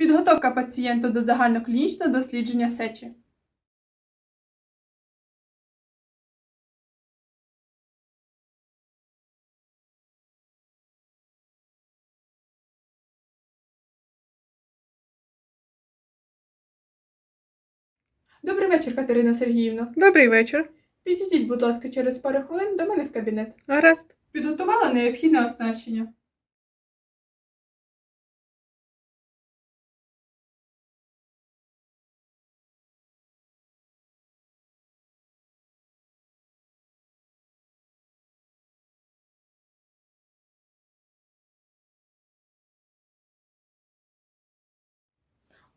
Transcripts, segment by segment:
Підготовка пацієнта до загальноклінічного дослідження сечі. Добрий вечір, Катерина Сергіївна. Добрий вечір. Підійдіть, будь ласка, через пару хвилин до мене в кабінет. Гаразд. Підготувала необхідне оснащення.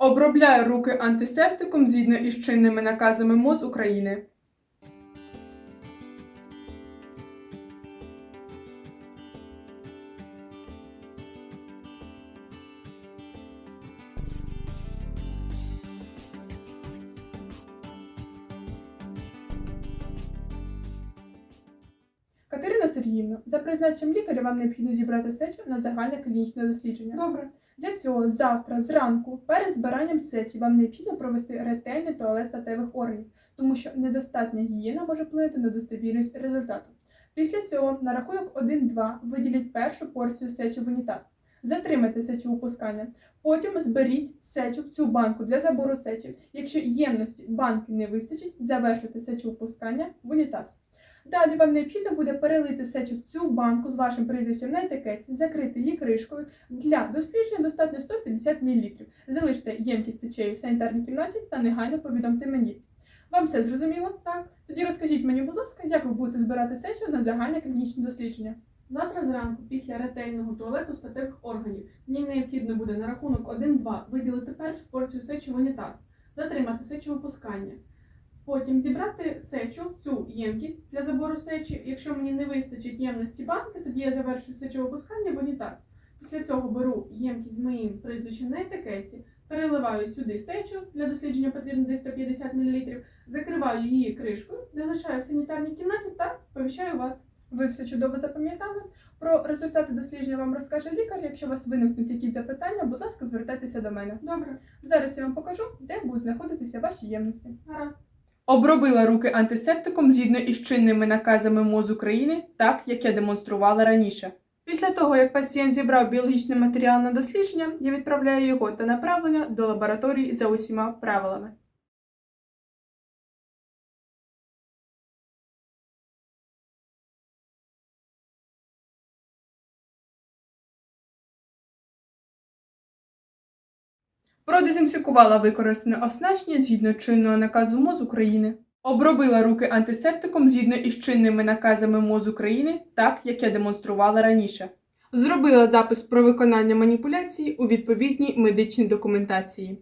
Обробляю руки антисептиком згідно із чинними наказами МОЗ України. Катерина за призначенням лікаря вам необхідно зібрати сечу на загальне клінічне дослідження. Добре. Для цього завтра зранку перед збиранням сечі вам необхідно провести ретельний туалет статевих органів, тому що недостатня гігієна може вплинути на достовірність результату. Після цього на рахунок 1-2 виділіть першу порцію сечі в унітаз. Затримайте сечовипускання. Потім зберіть сечу в цю банку для забору сечі. Якщо ємності банки не вистачить, завершуйте сечовипускання в унітаз. Далі вам необхідно буде перелити сечу в цю банку з вашим прізвищем на етикетці, закрити її кришкою. Для дослідження достатньо 150 мл. Залиште ємкість сечею в санітарній кімнаті та негайно повідомте мені. Вам все зрозуміло? Так. Тоді розкажіть мені, будь ласка, як ви будете збирати сечу на загальне клінічне дослідження. Завтра зранку, після ретельного туалету статевих органів, мені необхідно буде на рахунок 1-2 виділити першу порцію сечі в унітаз, затримати сечовипускання. Потім зібрати сечу в цю ємкість для забору сечі. Якщо мені не вистачить ємності банки, тоді я завершую сечовипускання в унітаз. Після цього беру ємкість з моїм прізвищем на етикесі, переливаю сюди сечу, для дослідження потрібно десь 150 мл, закриваю її кришкою, залишаю в санітарній кімнаті та сповіщаю вас. Ви все чудово запам'ятали. Про результати дослідження вам розкаже лікар. Якщо у вас виникнуть якісь запитання, будь ласка, звертайтеся до мене. Добре, Зараз я вам покажу, де будуть знаходитися ваші ємності. гаразд. Обробила руки антисептиком згідно із чинними наказами МОЗ України, так як я демонструвала раніше. Після того, як пацієнт зібрав біологічний матеріал на дослідження, я відправляю його та направлення до лабораторії за усіма правилами. Продезінфікувала використане оснащення згідно чинного наказу МОЗ України. Обробила руки антисептиком згідно із чинними наказами МОЗ України, так як я демонструвала раніше. Зробила запис про виконання маніпуляції у відповідній медичній документації.